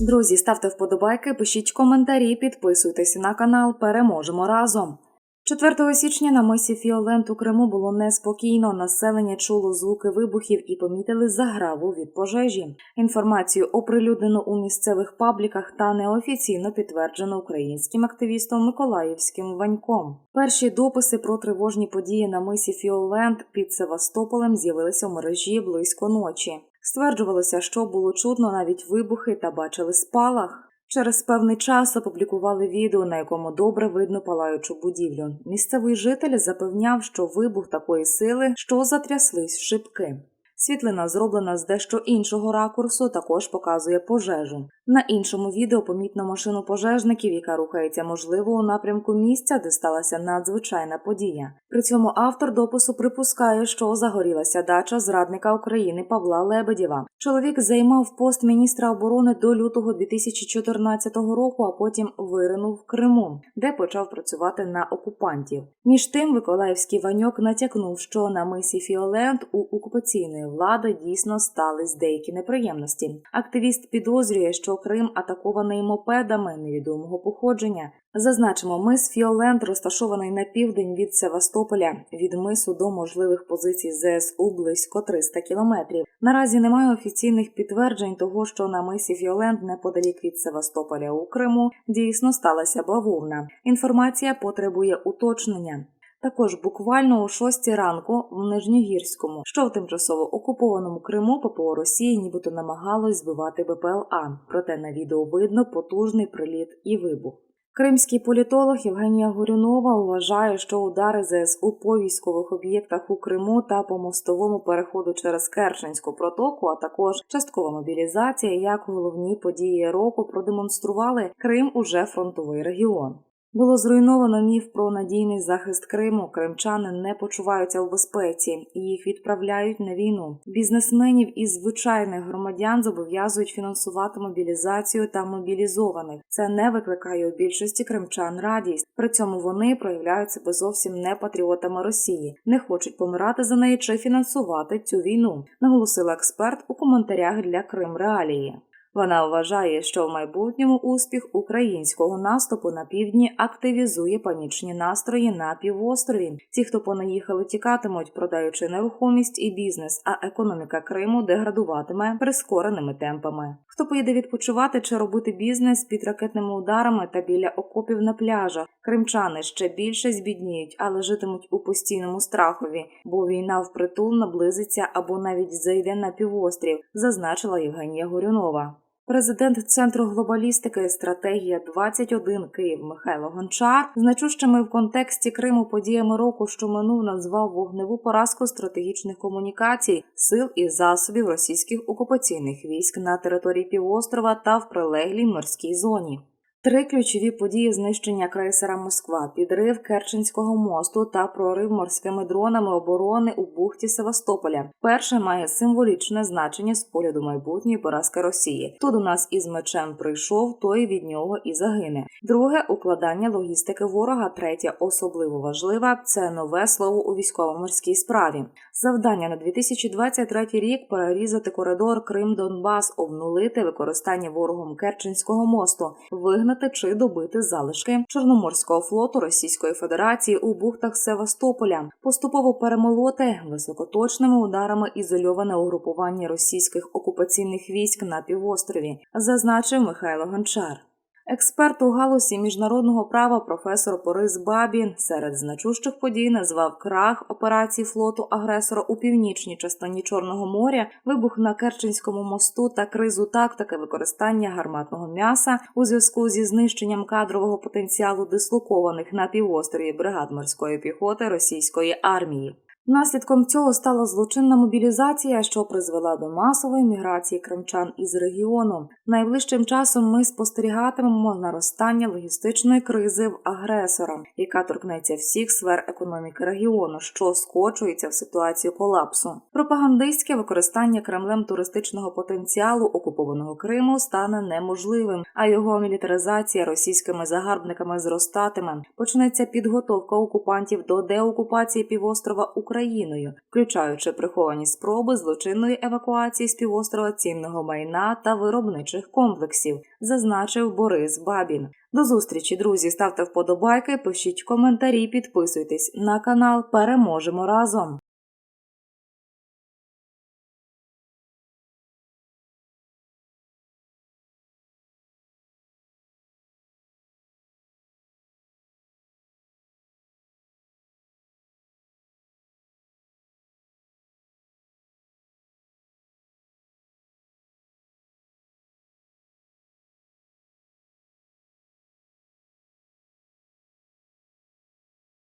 Друзі, ставте вподобайки, пишіть коментарі, підписуйтесь на канал. Переможемо разом. 4 січня на мисі Фіолент у Криму було неспокійно. Населення чуло звуки вибухів і помітили заграву від пожежі. Інформацію оприлюднено у місцевих пабліках та неофіційно підтверджено українським активістом Миколаївським Ваньком. Перші дописи про тривожні події на мисі Фіолент під Севастополем з'явилися в мережі близько ночі. Стверджувалося, що було чутно навіть вибухи та бачили спалах. Через певний час опублікували відео, на якому добре видно палаючу будівлю. Місцевий житель запевняв, що вибух такої сили, що затряслись шибки. Світлина, зроблена з дещо іншого ракурсу, також показує пожежу. На іншому відео помітно машину пожежників, яка рухається можливо у напрямку місця, де сталася надзвичайна подія. При цьому автор допису припускає, що загорілася дача зрадника України Павла Лебедєва. Чоловік займав пост міністра оборони до лютого 2014 року, а потім виринув в Криму, де почав працювати на окупантів. Між тим, Миколаївський Ваньок натякнув, що на мисі Фіолент у окупаційної влади дійсно стались деякі неприємності. Активіст підозрює, що Крим атакований мопедами невідомого походження. Зазначимо, мис Фіолент розташований на південь від Севастополя. Від мису до можливих позицій ЗСУ близько 300 кілометрів. Наразі немає офіційних підтверджень того, що на мисі Фіолент неподалік від Севастополя у Криму дійсно сталася бавовна. Інформація потребує уточнення. Також буквально о 6 ранку в Нижньогірському, що в тимчасово окупованому Криму ППО Росії нібито намагалось збивати БПЛА, проте на відео видно потужний приліт і вибух. Кримський політолог Євгенія Горюнова вважає, що удари ЗСУ по військових об'єктах у Криму та по мостовому переходу через Керченську протоку, а також часткова мобілізація, як головні події року продемонстрували Крим уже фронтовий регіон. Було зруйновано міф про надійний захист Криму. Кримчани не почуваються у безпеці і їх відправляють на війну. Бізнесменів і звичайних громадян зобов'язують фінансувати мобілізацію та мобілізованих. Це не викликає у більшості кримчан радість. При цьому вони проявляють себе зовсім не патріотами Росії, не хочуть помирати за неї чи фінансувати цю війну. Наголосила експерт у коментарях для Крим Реалії. Вона вважає, що в майбутньому успіх українського наступу на півдні активізує панічні настрої на півострові. Ті, хто понаїхали, тікатимуть, продаючи нерухомість і бізнес, а економіка Криму деградуватиме прискореними темпами. Хто поїде відпочивати чи робити бізнес під ракетними ударами та біля окопів на пляжах? Кримчани ще більше збідніють, але житимуть у постійному страхові, бо війна впритул наблизиться або навіть зайде на півострів, зазначила Євгенія Горюнова. Президент Центру глобалістики стратегія 21 Київ Михайло Гончар значущими в контексті Криму подіями року, що минув, назвав вогневу поразку стратегічних комунікацій, сил і засобів російських окупаційних військ на території півострова та в прилеглій морській зоні. Три ключові події знищення крейсера Москва, підрив Керченського мосту та прорив морськими дронами оборони у бухті Севастополя. Перше має символічне значення з погляду майбутньої поразки Росії. Хто до нас із мечем прийшов, той від нього і загине. Друге укладання логістики ворога. Третє особливо важливе це нове слово у військово-морській справі. Завдання на 2023 рік перерізати коридор Крим-Донбас, обнулити використання ворогом Керченського мосту, вигнати чи добити залишки Чорноморського флоту Російської Федерації у бухтах Севастополя, поступово перемолоти високоточними ударами ізольоване угрупування російських окупаційних військ на півострові, зазначив Михайло Гончар. Експерт у галузі міжнародного права професор Борис Бабін серед значущих подій назвав крах операції флоту агресора у північній частині Чорного моря, вибух на Керченському мосту та кризу тактики використання гарматного м'яса у зв'язку зі знищенням кадрового потенціалу дислокованих на півострові бригад морської піхоти російської армії. Наслідком цього стала злочинна мобілізація, що призвела до масової міграції кримчан із регіону. Найближчим часом ми спостерігатимемо наростання логістичної кризи в агресора, яка торкнеться всіх сфер економіки регіону, що скочується в ситуацію колапсу. Пропагандистське використання Кремлем туристичного потенціалу окупованого Криму стане неможливим, а його мілітаризація російськими загарбниками зростатиме. Почнеться підготовка окупантів до деокупації півострова України. Україною, включаючи приховані спроби злочинної евакуації з півострова цінного майна та виробничих комплексів, зазначив Борис Бабін. До зустрічі, друзі. Ставте вподобайки, пишіть коментарі, підписуйтесь на канал. Переможемо разом.